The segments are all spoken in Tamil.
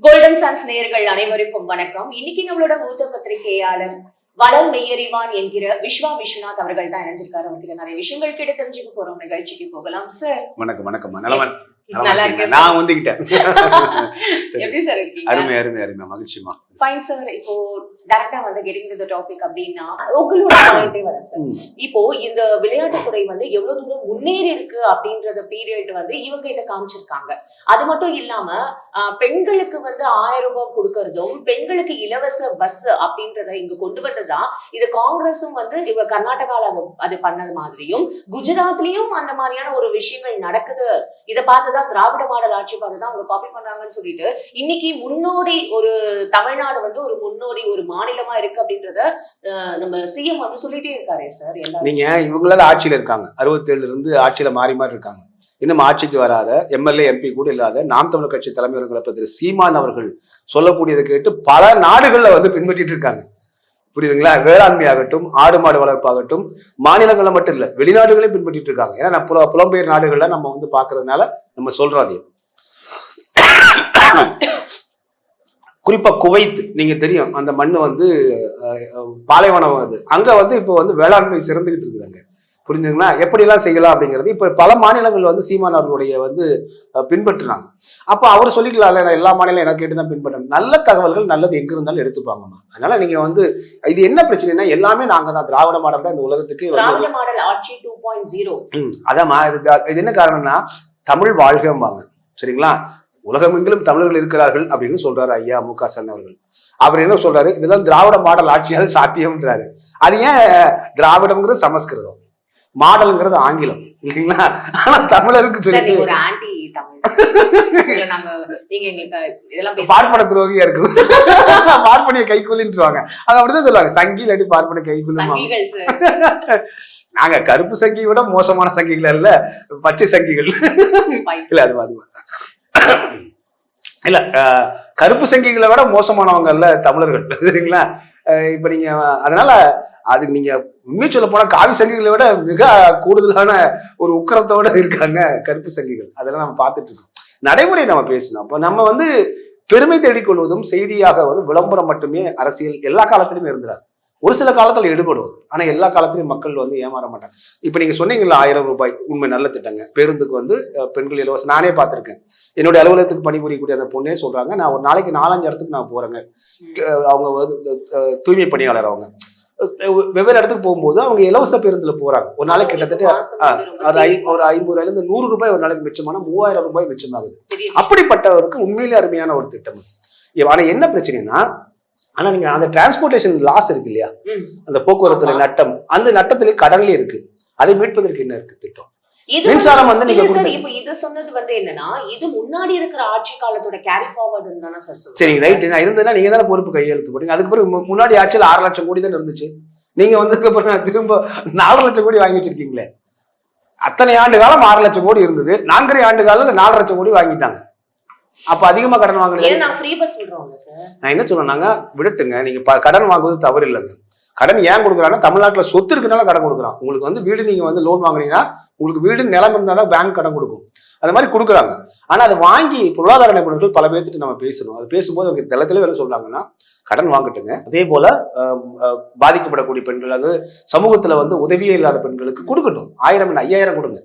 கோல்டன் சன்ஸ் நேயர்கள் அனைவருக்கும் வணக்கம். இன்னைக்கு நம்மளோட மூத்த பத்திரிகையாளர் வளர் மெய்யறிவான் என்கிற விஸ்வா விஸ்வநாத் அவர்கள் தான் இணைஞ்சிருக்காரு. அவர்கிட்ட நிறைய விஷயங்கள் கிட்ட தெரிஞ்சுக்க போறோம். நிகழ்ச்சிக்கு போகலாம் சார் வணக்கம் வணக்கம். நலவன் நான் வந்துகிட்டேன். எப்படி சார் இருக்கீங்க? அருமை அருமை அருமை. மகிழ்ச்சிமா ஃபைன் சார் இப்போ டைரக்டா வந்து கெட்டிங் டு டாபிக் அப்படின்னா உங்களோட வரேன் சார். இப்போ இந்த விளையாட்டுத்துறை வந்து எவ்வளவு தூரம் முன்னேறி இருக்கு அப்படின்றத பீரியட் வந்து இவங்க இதை காமிச்சிருக்காங்க. அது மட்டும் இல்லாம பெண்களுக்கு வந்து ஆயிரம் ரூபாய் கொடுக்கறதும் பெண்களுக்கு இலவச பஸ் அப்படின்றத இங்க கொண்டு வந்ததா இது காங்கிரஸும் வந்து இவ கர்நாடகால அது அது பண்ணது மாதிரியும் குஜராத்லயும் அந்த மாதிரியான ஒரு விஷயங்கள் நடக்குது. இதை பார்த்துதான் திராவிட மாடல் ஆட்சி பார்த்துதான் அவங்க காப்பி பண்றாங்கன்னு சொல்லிட்டு இன்னைக்கு முன்னோடி ஒரு தமிழ்நாடு வந்து ஒரு முன்னோடி ஒரு மாநிலமா இருக்கு அப்படின்றத நம்ம சிஎம் வந்து சொல்லிட்டே இருக்காரே சார் நீங்க இவங்களால ஆட்சியில இருக்காங்க. அறுபத்தேழுல இருந்து ஆட்சியில மாறி மாறி இருக்காங்க. இன்னும் ஆட்சிக்கு வராத எம்எல்ஏ எம்பி கூட இல்லாத நாம் தமிழர் கட்சி தலைவர்களை பத்தி சீமான் அவர்கள் சொல்லக்கூடியதை கேட்டு பல நாடுகள்ல வந்து பின்பற்றிட்டு இருக்காங்க. புரியுதுங்களா? வேளாண்மை ஆகட்டும் ஆடு மாடு வளர்ப்பாகட்டும் மாநிலங்களை மட்டும் இல்லை வெளிநாடுகளையும் பின்பற்றிட்டு இருக்காங்க. ஏன்னா புல புலம்பெயர் நாடுகள்ல நம்ம வந்து பாக்குறதுனால நம்ம சொல்றோம் அது. குறிப்பா குவைத் நீங்க தெரியும் அந்த மண் வந்து பாலைவனம் அது. அங்க வந்து இப்போ வந்து வேளாண்மை சிறந்துகிட்டு இருக்குதாங்க. புரிஞ்சுங்களா எப்படிலாம் செய்யலாம் அப்படிங்கிறது இப்போ பல மாநிலங்கள் வந்து சீமான் அவர்களுடைய வந்து பின்பற்றினாங்க அப்போ அவர் சொல்லிக்கலாம்ல நான் எல்லா மாநிலம் எனக்கு கேட்டு தான் பின்பற்றேன் நல்ல தகவல்கள் நல்லது எங்க இருந்தாலும் எடுத்துப்பாங்கம்மா. அதனால நீங்க வந்து இது என்ன பிரச்சனைனா எல்லாமே நாங்க தான் திராவிட மாடல் தான் இந்த உலகத்துக்கு வந்து அதாம்மா இது இது என்ன காரணம்னா தமிழ் வாழ்கம்பாங்க. சரிங்களா? உலகமெங்கிலும் தமிழர்கள் இருக்கிறார்கள் அப்படின்னு சொல்றாரு ஐயா மு க ஸ்டாலின் அவர்கள். அவர் என்ன சொல்றாரு? இதெல்லாம் திராவிட மாடல் ஆட்சியால் சாத்தியம்ன்றாரு. அது ஏன் திராவிடம்ங்கிறது சமஸ்கிருதம்? மாடல்ங்கிறது ஆங்கிலம் இல்லைங்களா? ஆனா தமிழருக்கு சொல்லி ஒரு ஆன்டி தமிழ் sir. உங்களை நாங்க நீங்க எங்களுக்கு இதெல்லாம் பேச பார்ப்பன துரோகியா இருக்கும். பார்ப்பனிய கைக்கூலின்றாங்க அது அப்படிதான் சொல்லுவாங்க. சங்கி இல்லாட்டி பார்ப்பன கைக்கூலி நாங்க கருப்பு சங்கியை விட மோசமான சங்கிகள் அல்ல பச்சை சங்கிகள். இல்ல அது அது இல்ல கருப்பு சங்கிகளை விட மோசமானவங்க அல்ல தமிழர்கள் சரிங்களா? இப்ப நீங்க அதனால அதுக்கு நீங்க உண்மை சொல்ல போனா காவி சங்கிகளை விட மிக கூடுதலான ஒரு உக்கரத்தோட இருக்காங்க கருப்பு சங்கிகள். அதெல்லாம் நம்ம பார்த்துட்டு இருக்கோம். நடைமுறை நம்ம பேசணும். அப்போ நம்ம வந்து பெருமை தேடிக்கொள்வதும் செய்தியாக வந்து விளம்பரம் மட்டுமே அரசியல் எல்லா காலத்திலுமே இருந்துடாது ஒரு சில காலத்துல எடுபடுவது ஆனா எல்லா காலத்திலும் மக்கள் வந்து ஏமாற மாட்டாங்க. இப்ப நீங்க சொன்னீங்கல்ல ஆயிரம் ரூபாய் உண்மை நல்ல திட்டங்க. பேருந்துக்கு வந்து பெண்கள் இலவசம் நானே பார்த்திருக்கேன். என்னுடைய அலுவலகத்துக்கு பணிபுரியக்கூடிய அந்த பொண்ணே சொல்றாங்க நான் ஒரு நாளைக்கு நாலஞ்சு இடத்துக்கு நான் போறேங்க. அஹ், அவங்க வந்து தூய்மை பணியாளர் அவங்க. வெவ்வேறு இடத்துக்கு போகும்போது அவங்க இலவச பேருந்துல போறாங்க. ஒரு நாளைக்கு கிட்டத்தட்ட ஒரு ஒரு ஐம்பது ரூபாயில இருந்து நூறு ரூபாய் ஒரு நாளைக்கு மிச்சமான மூவாயிரம் ரூபாய் மிச்சமாகுது. அப்படிப்பட்டவருக்கு உண்மையிலே அருமையான ஒரு திட்டம் ஆனா என்ன பிரச்சனைனா ஆனா நீங்க அந்த டிரான்ஸ்போர்ட்டேஷன் லாஸ் இருக்கு இல்லையா. அந்த போக்குவரத்துல ஆமா. நட்டம் அந்த நட்டத்திலே கடன்ல இருக்கு. அதை மீட்பதற்கு என்ன இருக்கு திட்டம்? மின்சாரம் வந்து நீங்க சார் இப்போ இது சொன்னது வந்து என்னன்னா இது முன்னாடி இருக்கிற ஆட்சி காலத்தோட கேரி ஃபார்வர்ட் தானே சார் சொல்றேன் சரிங்க ரைட் நான் இருந்தேன்னா நீங்க தானே பொறுப்பு கையெழுத்து போட்டீங்க. அதுக்கு பிறகு முன்னாடி ஆட்சியில் ஆறு லட்சம் கோடி தானே இருந்துச்சு. நீங்க வந்ததுக்கு அப்புறம் திரும்ப நாலு லட்சம் கோடி வாங்கி வச்சிருக்கீங்களே. அத்தனை ஆண்டு காலம் ஆறு லட்சம் கோடி இருந்தது. நான்கரை ஆண்டு காலம் நாலு லட்சம் கோடி வாங்கிட்டாங்க. அப்ப அதிகமா கடன் வாங்குறது நான் சார். என்ன சொல்றேன்னாங்க விடட்டுங்க. நீங்க கடன் வாங்குவது தவறு இல்லைங்க கடன் ஏன் கொடுக்குறாங்கன்னா தமிழ்நாட்டில் சொத்து இருக்கிறனால கடன் கொடுக்குறான். உங்களுக்கு வந்து வீடு நீங்கள் வந்து லோன் வாங்குனீங்கன்னா உங்களுக்கு வீடு நிலம் இருந்தால் தான் பேங்க் கடன் கொடுக்கும். அது மாதிரி கொடுக்குறாங்க. ஆனால் அதை வாங்கி பொருளாதார நிபுணர்கள் பல பேர்த்துட்டு நம்ம பேசணும். அது பேசும்போது அவங்க தளத்தில் வேலை சொல்கிறாங்கன்னா கடன் வாங்கட்டுங்க. அதே போல் பாதிக்கப்படக்கூடிய பெண்கள் அது சமூகத்தில் வந்து உதவியே இல்லாத பெண்களுக்கு கொடுக்கட்டும். ஆயிரம் ஐயாயிரம் கொடுங்க.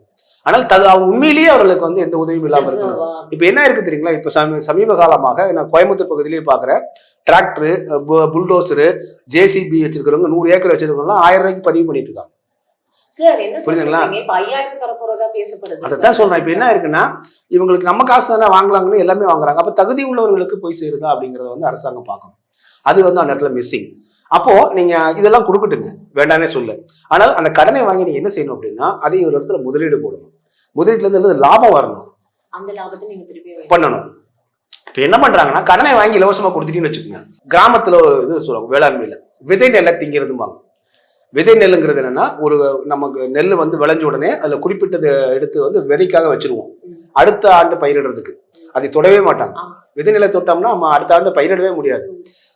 ஆனால் தகு உண்மையிலேயே அவர்களுக்கு வந்து எந்த உதவியும் இல்லாம இருக்கணும்? இப்ப என்ன இருக்கு தெரியுங்களா? இப்ப சமீ சமீப காலமாக நான் கோயம்புத்தூர் பகுதியிலேயே பாக்குறேன். டிராக்டர் புல்டோசரு ஜேசிபி வச்சிருக்கிறவங்க நூறு ஏக்கர் வச்சிருக்கவங்க ஆயிரம் ரூபாய்க்கு பதிவு பண்ணிட்டு இருக்காங்க. புரியுதுங்களா? sir. சொல்றேன். இப்ப என்ன இருக்குன்னா இவங்களுக்கு நம்ம காசு தானே வாங்கலாங்கன்னு எல்லாமே வாங்குறாங்க. அப்ப தகுதி உள்ளவர்களுக்கு போய் சேருதா அப்படிங்கறத வந்து அரசாங்கம் பார்க்கணும். அது வந்து அந்த இடத்துல மிஸ்ஸிங் அப்போ நீங்க இதெல்லாம் கொடுக்கட்டுங்க. வேண்டானே சொல்லு. ஆனால் அந்த கடனை வாங்கி நீங்க என்ன செய்யணும் அப்படின்னா அதை ஒரு இடத்துல முதலீடு போடணும். முதலீட்டுல இருந்து லாபம் வரணும். அந்த லாபத்தை நீங்க திருப்பி வைங்க. பண்ணணும். இப்போ என்ன பண்றாங்கன்னா கடனை வாங்கி இலவசமா கொடுத்துட்டீங்கன்னு வச்சுக்கோங்க. கிராமத்துல ஒரு இது சொல்லுவாங்க வேளாண்மையில. விதை நெல்லை திங்கிறதும்பாங்க. விதை நெல்லுங்கிறது என்னன்னா ஒரு நமக்கு நெல் வந்து விளைஞ்ச உடனே அதுல குறிப்பிட்டதை எடுத்து வந்து விதைக்காக வச்சிருவோம். அடுத்த ஆண்டு பயிரிடுறதுக்கு. அதை தொடவே மாட்டாங்க. விதை நெல்லை தொட்டோம்னா நம்ம அடுத்த ஆண்டு பயிரிடவே முடியாது.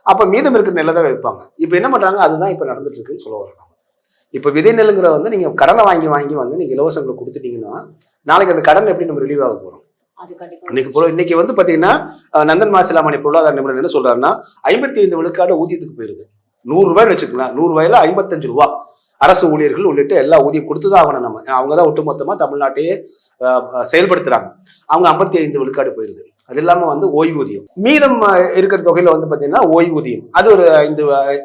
அப்ப மீதம் இருக்கிற நெல்லை தான் வைப்பாங்க இப்போ என்ன பண்றாங்க அதுதான் இப்போ நடந்துட்டு இருக்குன்னு சொல்ல வரோம் இப்போ விதை நெல்லுங்கிற வந்து நீங்க கடனை வாங்கி வாங்கி வந்து நீங்க இலவசங்களை கொடுத்துட்டீங்கன்னா நாளைக்கு அந்த கடன் எப்படி நம்ம ரிலீவ் ஆக கண்டிப்பா இன்னைக்கு இன்னைக்கு வந்து பாத்தீங்கன்னா நந்தன் மாசிலாமணி பொருளாதார நிபுணர் என்ன சொல்றாருன்னா ஐம்பத்தி ஐந்து விழுக்காடு ஊதியத்துக்கு போயிருது. நூறு ரூபாய்னு வச்சுக்கலாம் நூறு ரூபாயில ஐம்பத்தஞ்சு ரூபா. அரசு ஊழியர்கள் உள்ளிட்ட எல்லா ஊதியம் கொடுத்துதான் ஆகணும் நம்ம. அவங்க தான் ஒட்டுமொத்தமா தமிழ்நாட்டையே செயல்படுத்துறாங்க. அவங்க ஐம்பத்தி ஐந்து விழுக்காடு போயிருது. அது இல்லாம வந்து ஓய்வூதியம். மீதம் இருக்கிற தொகையில வந்து பாத்தீங்கன்னா ஓய்வூதியம். அது ஒரு ஐந்து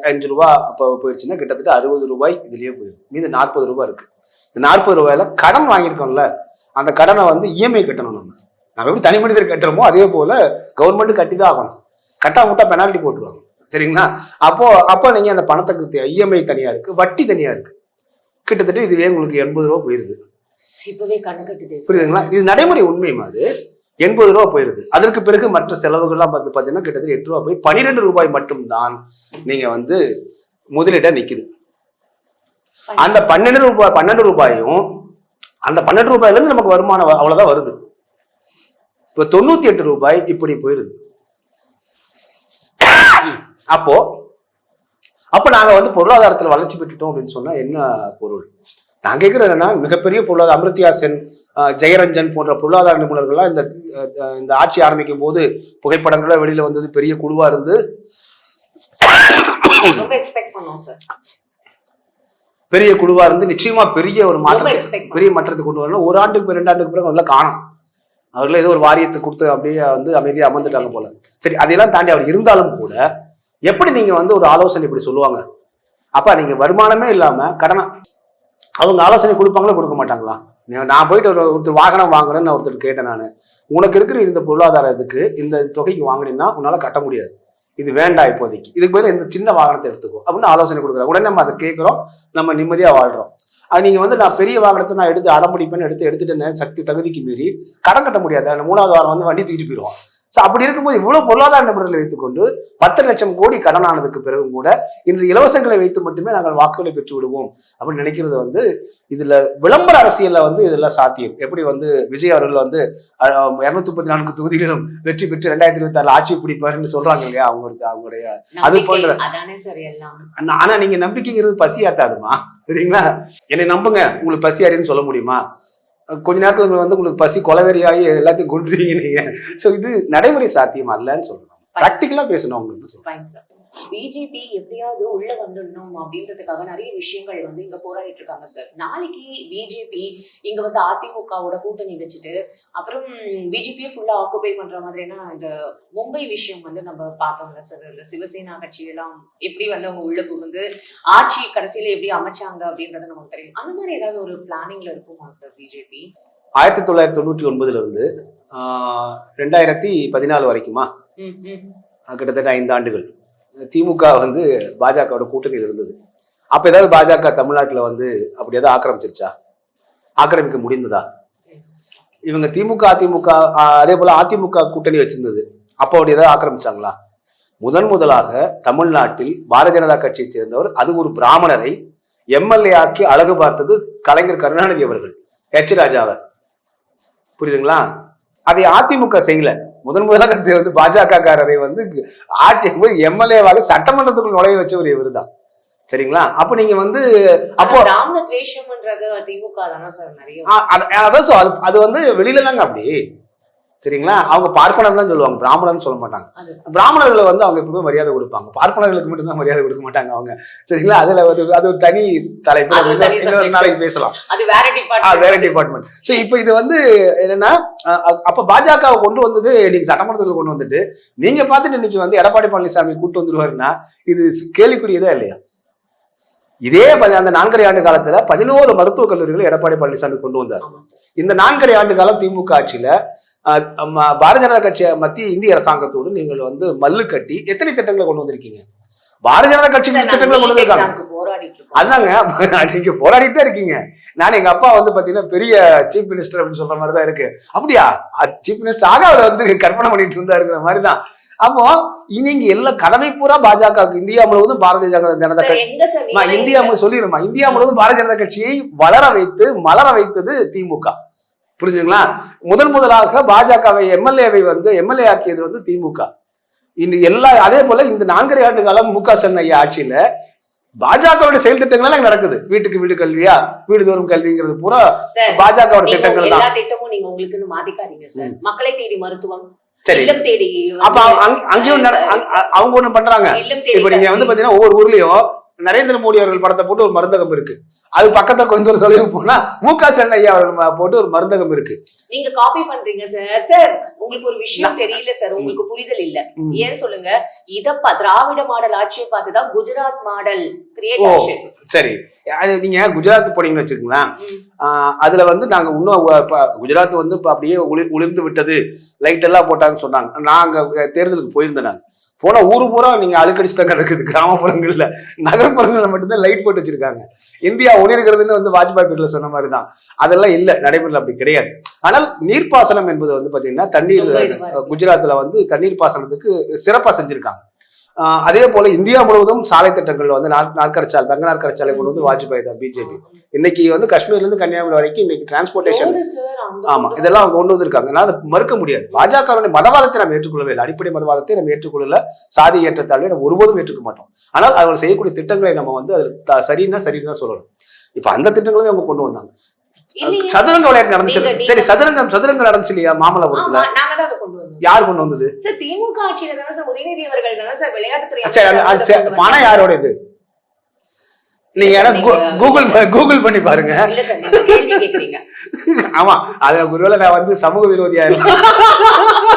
அஞ்சு ரூபா அப்போ போயிடுச்சுன்னா கிட்டத்தட்ட அறுபது ரூபாய் இதுலயே போயிடுது மீது நாற்பது ரூபாய் இருக்கு. இந்த நாற்பது ரூபாயில கடன் வாங்கியிருக்கோம்ல அந்த கடனை வந்து இஎம்ஐ கட்டணும் நம்ம. நம்ம எப்படி தனி மனிதர் கட்டுறோமோ அதே போல கவர்மெண்ட் கட்டி தான் ஆகணும். கட்டாம விட்டா பெனால்ட்டி போட்டுருவாங்க. சரிங்களா? அப்போ அப்போ நீங்க அந்த பணத்துக்கு இஎம்ஐ தனியா இருக்கு வட்டி தனியா இருக்கு. கிட்டத்தட்ட இதுவே உங்களுக்கு எண்பது ரூபா போயிருது. புரியுதுங்களா? இது நடைமுறை உண்மையும் அது? எண்பது ரூபா போயிருது. அதற்கு பிறகு மற்ற செலவுகள்லாம் பார்த்து பார்த்தீங்கன்னா கிட்டத்தட்ட எட்டு ரூபா போய் பன்னிரெண்டு ரூபாய் மட்டும்தான் நீங்க வந்து முதலீட்டா நிக்குது. அந்த பன்னெண்டு ரூபாய் பன்னெண்டு ரூபாயும் அந்த பன்னெண்டு ரூபாயிலேருந்து நமக்கு வருமானம் அவ்வளோதான் வருது. இப்போ தொண்ணூற்றி எட்டு ரூபாய் இப்படி போயிடுது அப்போ அப்போ நாங்கள் வந்து பொருளாதாரத்தில் வளர்ச்சி பெற்றுட்டோம் அப்படின்னு சொன்னால் என்ன பொருள்? நான் கேட்குறது என்னன்னா மிகப்பெரிய பொருளாதார அமிர்தியா சென் ஜெயரஞ்சன் போன்ற பொருளாதார நிபுணர்கள்லாம் இந்த இந்த ஆட்சி ஆரம்பிக்கும் போது புகைப்படங்கள்லாம் வெளியில் வந்தது பெரிய குழுவாக இருந்து பெரிய குழுவா இருந்து நிச்சயமா பெரிய ஒரு மாற்றத்தை பெரிய மாற்றத்தை கொண்டு வரணும். ஒரு ஆண்டுக்கு ரெண்டு ஆண்டுக்கு பிறகு அவங்கள காணும். அவர்களே ஏதோ ஒரு வாரியத்தை கொடுத்து அப்படியே வந்து அமைதியா அமர்ந்துட்டாங்க போல. சரி அதையெல்லாம் தாண்டி அவர் இருந்தாலும் கூட எப்படி நீங்க வந்து ஒரு ஆலோசனை இப்படி சொல்லுவாங்க? அப்பா நீங்க வருமானமே இல்லாம கடனா? அவங்க ஆலோசனை கொடுப்பாங்களா கொடுக்க மாட்டாங்களா? நான் போயிட்டு ஒரு ஒருத்தர் வாகனம் வாங்கணும்னு ஒருத்தர் கேட்டேன் நான். உனக்கு இருக்கிற இந்த பொருளாதார இதுக்கு இந்த தொகைக்கு வாங்கினீங்கன்னா உன்னால கட்ட முடியாது. இது வேண்டாம் இப்போதைக்கு. இதுக்கு பதில் இந்த சின்ன வாகனத்தை எடுத்துக்கோ. அப்படின்னு ஆலோசனை கொடுக்குறாங்க உடனே நம்ம அதை கேட்குறோம். நம்ம நிம்மதியாக வாழ்றோம். அது நீங்க வந்து நான் பெரிய வாகனத்தை நான் எடுத்து அடம்பிடிப்பேன்னு எடுத்து எடுத்துட்டேன் சக்தி தகுதிக்கு மீறி கடன் கட்ட முடியாது. அந்த மூணாவது வாரம் வந்து வண்டி தூக்கிட்டு போயிடுவான் ஸோ அப்படி இருக்கும்போது இவ்வளவு பொருளாதார நிபுணர்களை வைத்துக்கொண்டு பத்து லட்சம் கோடி கடன் ஆனதுக்கு பிறகும் கூட இன்று இலவசங்களை வைத்து மட்டுமே நாங்கள் வாக்குகளை பெற்று விடுவோம் அப்படின்னு நினைக்கிறது வந்து இதுல விளம்பர அரசியல்ல வந்து இதெல்லாம் சாத்தியம். எப்படி வந்து விஜய் அவர்கள் வந்து இருநூத்தி முப்பத்தி நான்கு தொகுதிகளிலும் வெற்றி பெற்று ரெண்டாயிரத்தி இருபத்தி ஆறுல ஆட்சி பிடிப்பாருன்னு சொல்றாங்க இல்லையா? அவங்களுக்கு அவங்களுடைய அது போன்ற- ஆனா- நீங்க நம்பிக்கைங்கிறது பசி ஆத்தாதுமா சரிங்களா? என்னை நம்புங்க உங்களுக்கு பசி அறின்னு சொல்ல முடியுமா? கொஞ்ச நேரத்துல வந்து உங்களுக்கு பசி கொலவெறியாகி எல்லாத்தையும் கொண்டுருவீங்க நீங்க. சோ இது நடைமுறை சாத்தியம் அல்லன்னு சொல்லணும். ப்ராக்டிக்கலா பேசணும் உங்களுக்கு சார் பிஜேபி எப்படியாவது உள்ள வந்துடணும் அப்படின்றதுக்காக நிறைய விஷயங்கள் வந்து இங்க போராடிட்டு இருக்காங்க சார் நாளைக்கு பிஜேபி இங்க வந்து அதிமுகவோட கூட்டணி வச்சுட்டு அப்புறம் பிஜேபியை ஃபுல்லா ஆக்குபை பண்ற மாதிரினா இந்த மும்பை விஷயம் வந்து நம்ம பார்த்தோம்ல சார் இந்த சிவசேனா கட்சியெல்லாம் எப்படி வந்து அவங்க உள்ள புகுந்து ஆட்சி கடைசியில எப்படி அமைச்சாங்க அப்படின்றது நமக்கு தெரியும். அந்த மாதிரி ஏதாவது ஒரு பிளானிங்ல இருக்குமா சார் பிஜேபி ஆயிரத்தி தொள்ளாயிரத்தி தொண்ணூற்றி ஒன்பதுல இருந்து ரெண்டாயிரத்தி பதினாலு வரைக்குமா? கிட்டத்தட்ட ஐந்து ஆண்டுகள். திமுக வந்து பாஜகவோட கூட்டணியில் இருந்தது. அப்ப ஏதாவது பாஜக தமிழ்நாட்டில் வந்து அப்படி ஏதாவது ஆக்கிரமிச்சிருச்சா? ஆக்கிரமிக்க முடிந்ததா? இவங்க திமுக அதிமுக அதே போல அதிமுக கூட்டணி வச்சிருந்தது. அப்போ அப்படி ஏதாவது ஆக்கிரமிச்சாங்களா? முதன் முதலாக தமிழ்நாட்டில் பாரதிய ஜனதா கட்சியைச் சேர்ந்தவர் அது ஒரு பிராமணரை எம்எல்ஏ ஆக்கி அழகு பார்த்தது கலைஞர் கருணாநிதி அவர்கள். ஹெச் ராஜாவை. புரியுதுங்களா? அதை அதிமுக செய்யல. முதன் முதலாக வந்து பாஜக காரரை வந்து ஆட்சி எம்எல்ஏவாக சட்டமன்றத்துக்குள் நுழைய வச்சவர் இவர்தான். சரிங்களா? அப்ப நீங்க வந்து அப்போ பிராமண துவேஷம்ன்றது திமுக தானே சார் நிறைய அதான் அது அது வந்து வெளியில தாங்க அப்படி. சரிங்களா? அவங்க பார்ப்பனர் தான் சொல்லுவாங்க. பிராமணர்னு சொல்ல மாட்டாங்க. பிராமணர்களை வந்து அவங்க எப்பவுமே மரியாதை கொடுப்பாங்க. பார்ப்பனர்களுக்கு மட்டும்தான் மரியாதை கொடுக்க மாட்டாங்க அவங்க. சரிங்களா? அதுல ஒரு அது ஒரு தனி தலைப்பு. இன்னொரு. நாளைக்கு பேசலாம். வேற டிபார்ட்மெண்ட் சோ இப்போ இது வந்து என்னன்னா அப்ப பாஜக கொண்டு வந்தது இன்னைக்கு சட்டமன்றத்தில் கொண்டு வந்துட்டு நீங்க பார்த்துட்டு இன்னைக்கு வந்து எடப்பாடி பழனிசாமி கூட்டு வந்துருவாருன்னா இது கேள்விக்குரியதா இல்லையா? இதே அந்த நான்கரை ஆண்டு காலத்துல பதினோரு மருத்துவக் கல்லூரிகளை எடப்பாடி பழனிசாமி கொண்டு வந்தார். இந்த நான்கரை ஆண்டு காலம் திமுக ஆட்சியில பாரதிய ஜனதா கட்சி மத்திய இந்திய அரசாங்கத்தோடு நீங்கள் வந்து மல்லு கட்டி எத்தனை திட்டங்களை கொண்டு வந்திருக்கீங்க? பாரதிய ஜனதா கட்சி திட்டங்களை கொண்டு வந்திருக்காங்க. அதாங்க நீங்க போராடிட்டே இருக்கீங்க. நான் எங்க அப்பா வந்து பாத்தீங்கன்னா பெரிய சீஃப் மினிஸ்டர் அப்படின்னு சொல்ற மாதிரி தான் இருக்கு. அப்படியா? சீஃப் மினிஸ்டர் ஆக அவர் வந்து கற்பனை பண்ணிட்டு இருந்தாருங்கிற மாதிரி தான் அப்போ நீங்க எல்லா கடமை பூரா பாஜக இந்தியா முழுவதும் பாரதிய ஜன- ஜனதா கட்சி இந்தியா முழு சொல்லிடுமா இந்தியா முழுவதும் பாரதிய ஜனதா கட்சியை வளர வைத்து மலர வைத்தது திமுக. புரிஞ்சுங்களா? முதன் முதலாக பாஜகவை எம்எல்ஏவை வந்து எம்எல்ஏ ஆக்கியது வந்து திமுக. இந்த எல்லா அதே போல இந்த நான்கரை ஆண்டு காலம் மு க ஸ்டாலின் ஐயா ஆட்சியில பாஜகவுடைய செயல் திட்டங்கள் நடக்குது. வீட்டுக்கு வீடு கல்வியா வீடு தோறும் கல்விங்கிறது பூரா பாஜகவோட திட்டங்கள் எல்லா தான் திட்டமும் நீங்க உங்களுக்குன்னு மாத்திக்காதீங்க சார். மக்களை தேடி மருத்துவம் சரி. இல்லம் தேடி அப்ப அங்கேயும் அவங்க ஒண்ணு பண்றாங்க. இப்ப நீங்க வந்து பாத்தீங்கன்னா ஒவ்வொரு ஊர்லயும் நரேந்திர மோடி அவர்கள் படத்தை போட்டு ஒரு மருந்தகம் இருக்கு. அது பக்கத்துல கொஞ்சம் தொலைவு போனா மு க ஸ்டாலின் ஐயா அவர்கள் போட்டு ஒரு மருந்தகம் இருக்கு. நீங்க காப்பி பண்றீங்க சார் சார் உங்களுக்கு ஒரு விஷயம் தெரியல சார் உங்களுக்கு புரிதல் இல்ல. ம். ஏன்னு சொல்லுங்க? இத திராவிட மாடல் ஆட்சியை பார்த்துதான் குஜராத் மாடல் கிரியேட் சரி. அது நீங்க குஜராத் போனீங்கன்னு வச்சுக்கோங்களேன். அதுல வந்து நாங்க இன்னும் குஜராத் வந்து அப்படியே ஒளிர்ந்து விட்டது. லைட் எல்லாம் போட்டாங்கன்னு சொன்னாங்க. நான் அங்க தேர்தலுக்கு போயிருந்தேன் நான். போன ஊரு பூரா நீங்க அழுக்கடிச்சு தான் கிடக்குது. கிராமப்புறங்கள்ல. நகர்ப்புறங்கள்ல மட்டும்தான் லைட் போட்டு வச்சிருக்காங்க. இந்தியா ஒளிர்கிறதுன்னு வந்து வாஜ்பாய் பேர்ல சொன்ன மாதிரி தான் அதெல்லாம் இல்ல. நடைமுறையில் அப்படி கிடையாது. ஆனால் நீர்ப்பாசனம் என்பது வந்து பாத்தீங்கன்னா தண்ணீர். குஜராத்ல வந்து தண்ணீர் பாசனத்துக்கு சிறப்பா செஞ்சிருக்காங்க. அதே போல இந்தியா முழுவதும் சாலை திட்டங்கள் வந்து நாற்- நாற்கரச்சாலை தங்க நாற்கரச்சாலை கொண்டு வந்து வாஜ்பாய் தான் பிஜேபி இன்னைக்கு வந்து காஷ்மீர்ல இருந்து கன்னியாகுமரி வரைக்கும் இன்னைக்கு டிரான்ஸ்போர்டேஷன் ஆமா இதெல்லாம் அவங்க கொண்டு வந்திருக்காங்க. நான் அதை மறுக்க முடியாது. பாஜகவுடைய மதவாதத்தை நம்ம ஏற்றுக்கொள்ளவே இல்லை. அடிப்படை மதவாதத்தை நம்ம ஏற்றுக்கொள்ளல. சாதி ஏற்றத்தாழ்வை நம்ம ஒருபோதும் ஏற்றுக்க மாட்டோம். ஆனால் அவர்கள் செய்யக்கூடிய திட்டங்களை நம்ம வந்து அது சரின்னா சரின்னு தான் சொல்லணும். இப்ப அந்த திட்டங்களையும் அவங்க கொண்டு வந்தாங்க. சதுரங்க விளையாட்டு நடந்துச்சு. சரி சதுரங்கம் சதுரங்கம் நடந்துச்சு இல்லையா மாமல்லபுரத்துல? யார் கொண்டு வந்தது? சார் திமுக ஆட்சியில தானே சார் உதயநிதி அவர்கள் தானே சார் விளையாட்டுத்துறை பணம். யாரோட இது? நீங்க ஏன்னா கூகுள் கூகுள் பண்ணி பாருங்க. ஆமா அது ஒருவேளை நான் வந்து சமூக விரோதியா இருக்கலாம்